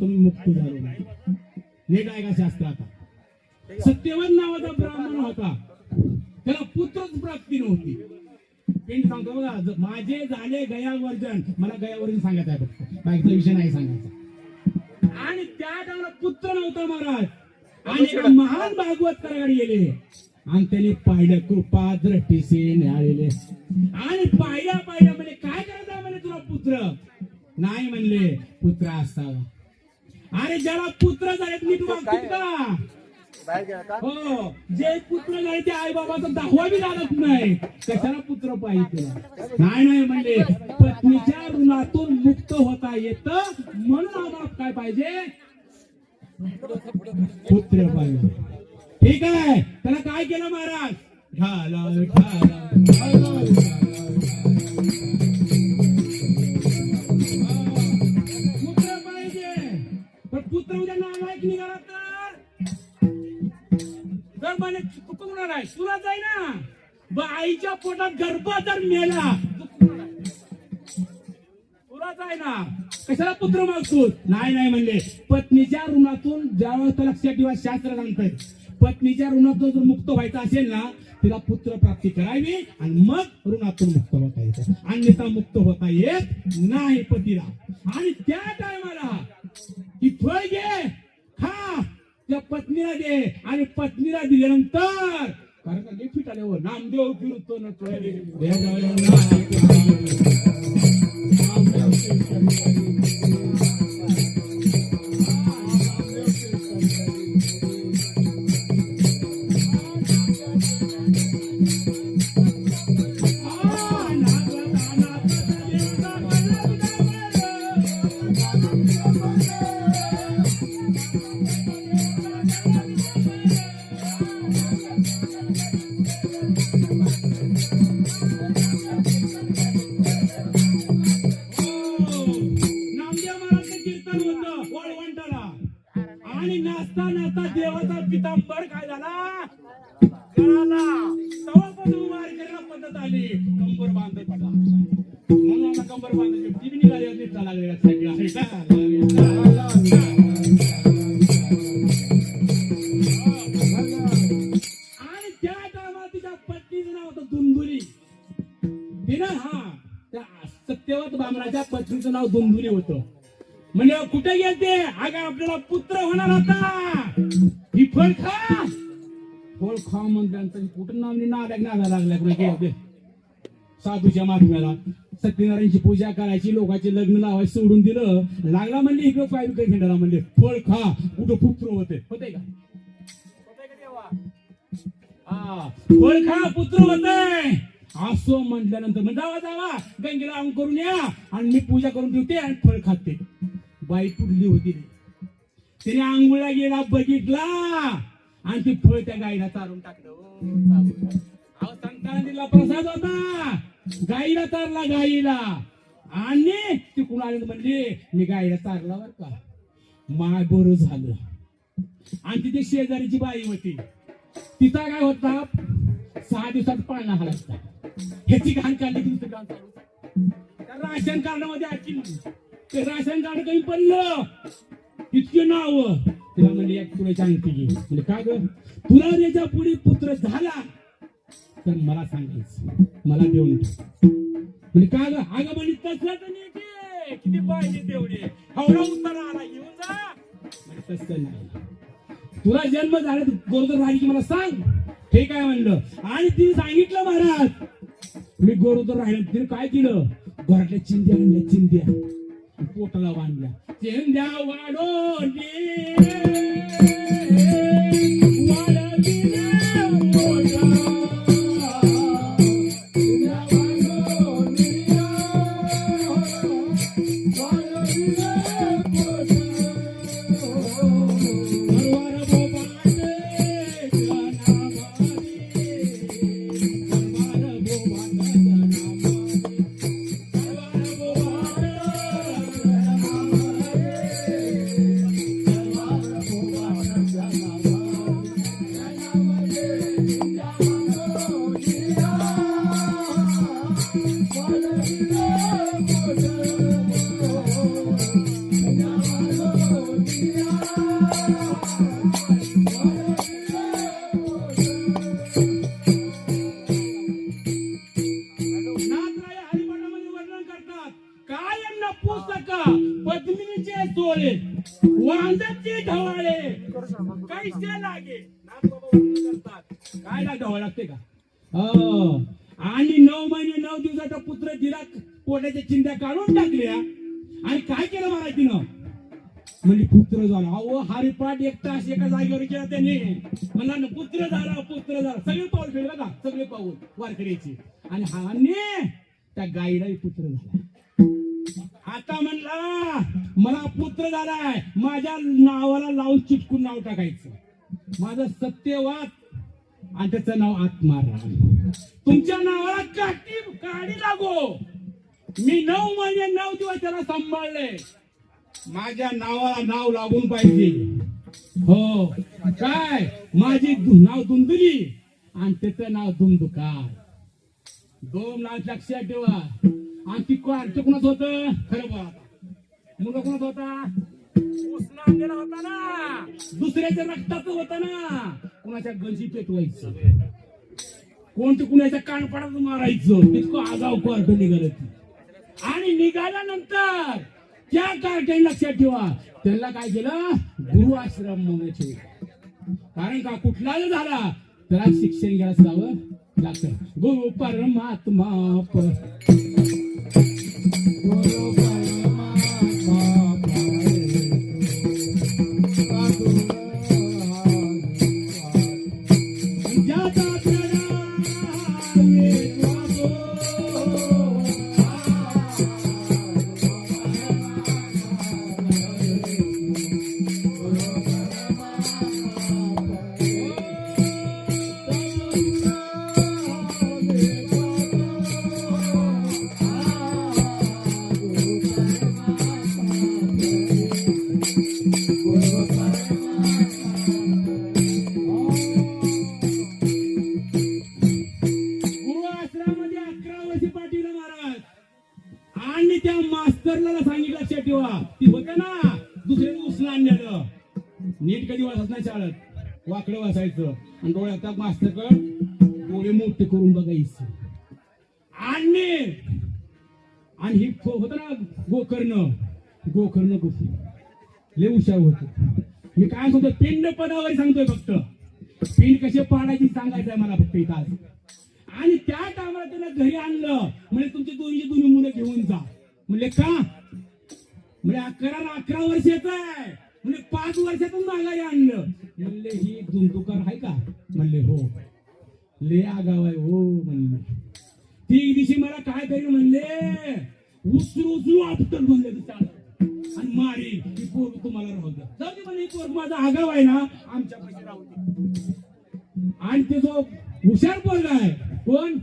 तुम्ही मुक्त झालो नाही नीट आहे का शास्त्राचा सत्यवन नावाचा ब्राह्मण होता. त्याला पुत्रच प्राप्ती नव्हती. पिंड सांगतो बघा माझे झाले गया वर्जन मला गया वर्जन सांगायचं आहे फक्त. बाकीचा विषय नाही सांगायचा. आणि त्या टायमाला पुत्र नव्हता महाराज. आणि महान भागवत कराकडे गेले. आणि त्याने पाहिलं कृपा दृष्टीसे न्याळले आणि पाहिल्या पाहिल्या म्हणजे काय करायचं म्हणे तुला पुत्र? नाही म्हणले पुत्र असावा. अरे ज्याला पुत्र झाले नीट वागतील का? हो जे पुत्र नाही ते आई बाबाचा दाखवा बी लागत नाही. कशाला पुत्र पाहिजे नाही नाही म्हणले पत्नीच्या ऋणातून मुक्त होता येत म्हणून आम्हाला काय पाहिजे? पुत्र पाहिजे. ठीक आहे त्याला काय केलं महाराज? ढाला, ढाला. उद्या नालायक निघाला तर. जर म्हणे आहे. तुला जाई ना? ब आईच्या पोटात गर्भा जर मेला. सुरात आहे ना? कशाला पुत्र मागतो नाही नाही म्हणले. पत्नीच्या ऋणातून ज्यावेळेस तर लक्षात ठेवा शास्त्र सांगतंय. पत्नीच्या ऋणातून जर मुक्त व्हायचं असेल ना तिला पुत्र प्राप्ती करावी आणि मग ऋणातून मुक्त होता येतं. अन्यथा मुक्त होता येत नाही पतीला. आणि त्या टायमाला ती फळ घे त्या पत्नीला दे आणि पत्नीला दिल्यानंतर कारण का लिखित आले हो नामदेव फिरतो न. आणि त्या टायमाला तिच्या पत्नीचं नाव होतं दुंदुरी. तिनं हा त्या सत्यवत बामराच्या पत्नीचं नाव दुंदुरी होतं. म्हणजे कुठे गेलते? अगं आपल्याला पुत्र होणार होता ही फळ खा फळ खा म्हटल्यानंतर कुठं नाव नाल्याक नादा लागल्या कुठे साधूच्या माध्यमाला सत्यनारायणची पूजा करायची लोकांचे लग्न लावायचे सोडून दिलं. लागला म्हणले इकडं पाय विकत म्हणले फळ खा कुठं पुत्र होते होते का? हा फळ खा पुत्र होते असो म्हटल्यानंतर जावा जावा गंगेला अंग करून या आणि मी पूजा करून ठेवते आणि फळ खाते बाई पुढली होती तिने आंघोळला गेला बघितला. आणि ती फळ त्या गाईला चारून टाकलं. हो, सांगताना अहो दिला प्रसाद होता. गाईला चारला गाईला आणि ती कुणाला म्हणली मी गाईला चारला बर का. माय बरं झालं. आणि तिथे शेजारीची बाई होती. तिचा काय होता? सहा दिवसात पाळणा हलायचा ह्याची घाण काढली की दुसरं चालू त्या राशन कार्डामध्ये आणखी ते राशन कार्ड काही पडलं? इतके नाव. तिला म्हणजे एक तुला अंगठी म्हणजे का ग? तुला त्याच्या पुढे पुत्र झाला तर मला सांगायचं मला देऊन म्हणजे का गं अगं म्हणजे तसलं तर किती पाहिजे तेवढे. हवडा उत्तर आला घेऊन जा. म्हणजे तसं नाही. तुला जन्म झाला तू गोरदर राहिली की मला सांग. ठीक आहे म्हणलं? आणि तिने सांगितलं महाराज मी गोरोदर राहिलं तिने काय केलं? घरातल्या चिंध्या आणल्या चिंध्या. पोटाला बांधल्या चिंध्या वाढो करतात. काय ना लागते का? हो. आणि नऊ महिने नऊ दिवसाचा पुत्र दिला पोटाच्या चिंध्या काढून टाकल्या. आणि काय केलं मला तिनं? म्हणजे पुत्र झाला. अहो हरिपाठ एक तास एका जागेवर केला त्याने. म्हणला ना पुत्र झाला पुत्र झाला. सगळे पाऊल फेडलं का सगळे पाऊल वारकऱ्याचे. आणि हाने त्या गाईलाही पुत्र झाला. आता म्हणला मला पुत्र झालाय. माझ्या नावाला लावून चिटकून नाव टाकायचं. माझं सत्यवाद आणि त्याचं नाव आत्माराम. तुमच्या नावाला काठी काढी लागो. मी नऊ महिने नऊ दिवस त्याला सांभाळले. माझ्या नावाला नाव लागून पाहिजे. हो. काय? माझी नाव दुंदुली आणि त्याचं नाव धुंदुकार दोन नाव लक्षात ठेवा. आणि ती कोणाचं कुणाच होत? खरं बोला. मुलगा कुणाच होता? उस्मानदेला होता ना दुसऱ्याच्या रक्ताचं होता ना कुणाच्या गंजी पेटवायचं? कोणतं कुणाच्या कानपडात मारायचं? इतकं आगाव कोर्ट निघालं ती. आणि निघाल्यानंतर त्या कारखाने लक्षात ठेवा. त्याला काय केलं? गुरु आश्रम म्हणून कारण का कुठला जर झाला त्याला शिक्षण घ्यायला जावं लागतं. गुरु परमात्मा गुरु मास्तरला सांगितलं लक्षात ठेवा. ती होत ना दुसऱ्याने उचला आणलेलं नीट कधी वाचत नाही शाळेत. वाकडं वाचायचं आणि डोळ्यात मास्तर डोळे मोठे करून बघायचं. आणि आणि ही होत ना गोकर्ण. गोकर्ण गोष्टी लय हुशार होत. मी काय सांगतो पिंड पदावर सांगतोय फक्त. पिंड कसे पाडायची सांगायचं आहे मला फक्त इथं आणि त्या टायमाला त्याला घरी आणलं. म्हणजे तुमची दोन्ही दोन्ही मुलं घेऊन जा. म्हणले का? म्हणजे अकरा ना अकरा वर्षाचा आहे. म्हणजे पाच वर्षातून माघारी आणलं. म्हणले ही दुंदुकार आहे का? म्हणले हो. ले आगाव आहे हो म्हणले. ती दिवशी मला काय करेल म्हणले. उचलू उचलू आपटल म्हणले तू आणि मारी ही पोर तुम्हाला राहू द्या. जाऊ दे पोर माझा आगाव आहे ना आमच्या पैसे राहू दे. आणि ते जो हुशार पोरगा आहे कोण?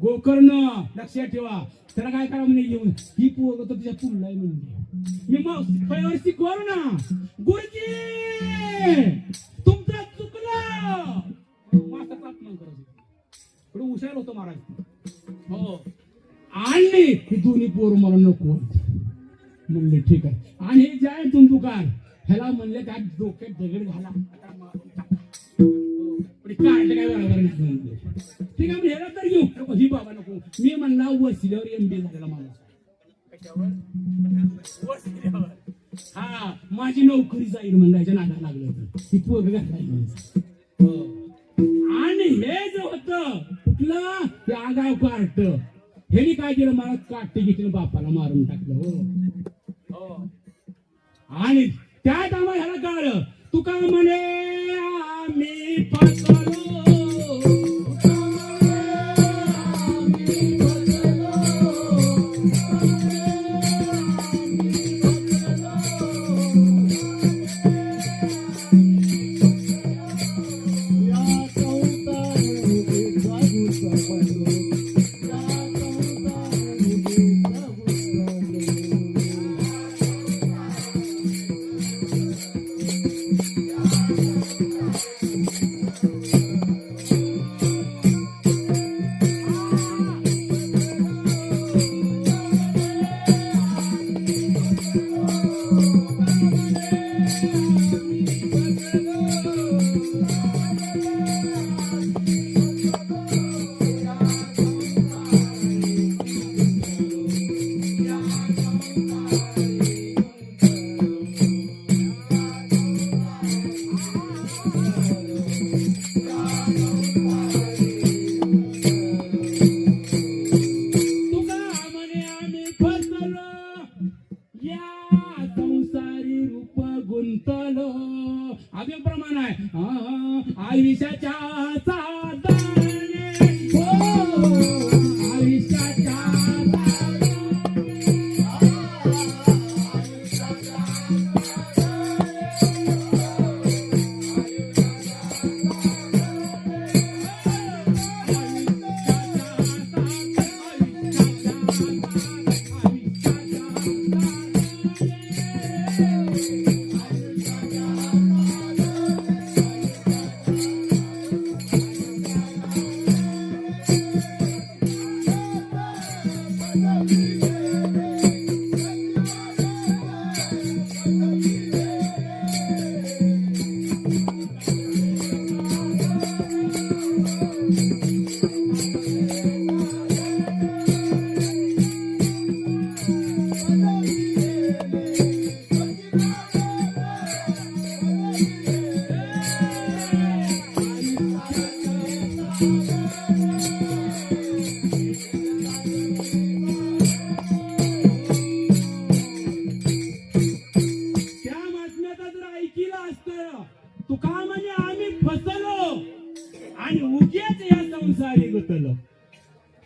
गोकर्ण लक्षात ठेवा. त्याला काय करा म्हणे येऊन? ही पोरग तर तुझ्या पुढला आहे म्हणजे मी मग पहिल्या शिकवलं ना. गुरुजी! तुमचं चुकलं! मास्तर अपमान होते. थोडं हुशार होतं महाराज. हो. आणि ही दोन्ही पोरं मला नको म्हणले ठीक आहे. आणि हे जे आहे तुंबुकार ह्याला म्हणले काय डोक्यात दगड घाला. हो, काढलं काय बरोबर नाही. ठीक आहे ह्याला तर घेऊ नको ही बाबा नको. मी म्हणला वसिल्यावर एम बी झालेला मला वसिल्यावर. हा माझी नोकरी जाईल म्हणल्याच्या नादा लागलं होतं. ती हो. आणि हे जे होत कुठलं? ते आगाव कार्ट ह्यानी काय केलं? मला काटे घेतलं बापाला मारून टाकलं हो. हो. आणि त्या टायमा ह्याला कळलं तू का म्हणे आम्ही ऐकिलं असतं. तू का म्हणजे आम्ही फसलो. आणि उगेच या संसारी गुतलो.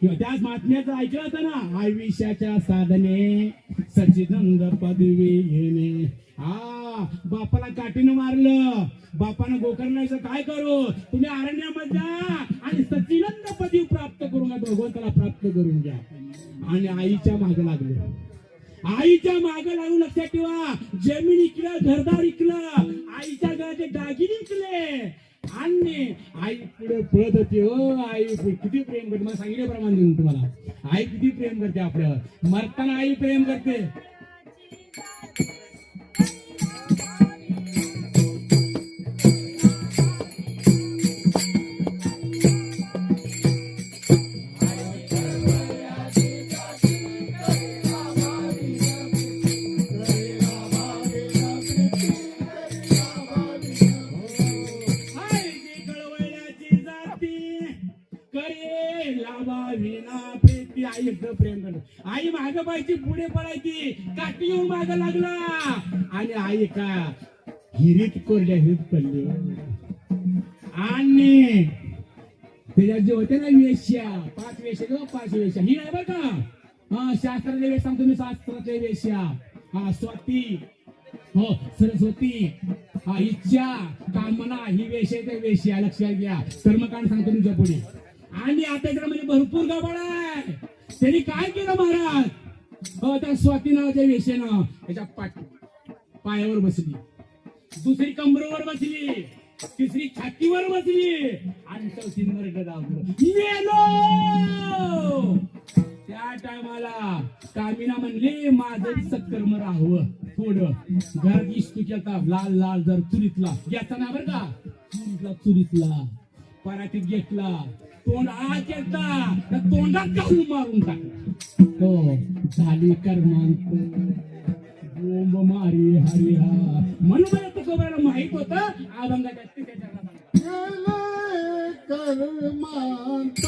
किंवा त्याच बातम्याचं ऐकलं होतं ना आयुष्याच्या साधने सच्चिदानंद पदवी घेणे. हा बापाला काठीनं मारलं. बापानं गोकर्णाचं काय करू? तुम्ही अरण्यामध्ये जा आणि सचिनंद पदवी प्राप्त करून घ्या भगवंताला प्राप्त करून घ्या. आणि आईच्या मागे लागले. आईच्या मागे लागू लक्षात ठेवा. जमीन इकलं घरदार पळत होती हो आई किती प्रेम करते? मला सांगितल्याप्रमाणे देऊन तुम्हाला. आई किती प्रेम करते आपल्यावर? मरताना आई प्रेम करते. प्रीती प्रेम करत आई माग पाहिजे पुढे पडायची काठी येऊन माग लागला. आणि आई का हिरीत कोरड्या हिरीत पडली. आणि त्याच्यात जे होते ना वेश्या पाच वेश्या किंवा पाच वेश्या. ही नाही बरं का? हा शास्त्रातले वेश सांगतो मी शास्त्रातले वेश्या. हा स्वाती. हो सरस्वती. हा इच्छा कामना ही वेश्या वेश्या. लक्षात घ्या. कर्मकांड सांगतो तुमच्यापुढे. आणि आता म्हणजे भरपूर गबाळ आहे. त्यांनी काय केलं महाराज? हो त्या स्वाती नावाच्या वेश्यानं त्याच्या पाठ पायावर बसली. दुसरी कमरेवर बसली. तिसरी छातीवर बसली. आणि चौथी नरड त्या टायमाला कामिना म्हणले माझं सत्कर्म राहावं थोडं. घर इस्तू लाल लाल जर चुरीतला. याचा ना बरं का? चुरीतला चुरीतला. पराठीत घेतला. तोंड आ केलता त्या तोंडात काहू मारून टाकला हो झाली कर्मांत. बोंब मारी हरी हा. म्हणून मला तुकोबाला माहीत होत अभंगाच्या तिथे गेले कर्मांत.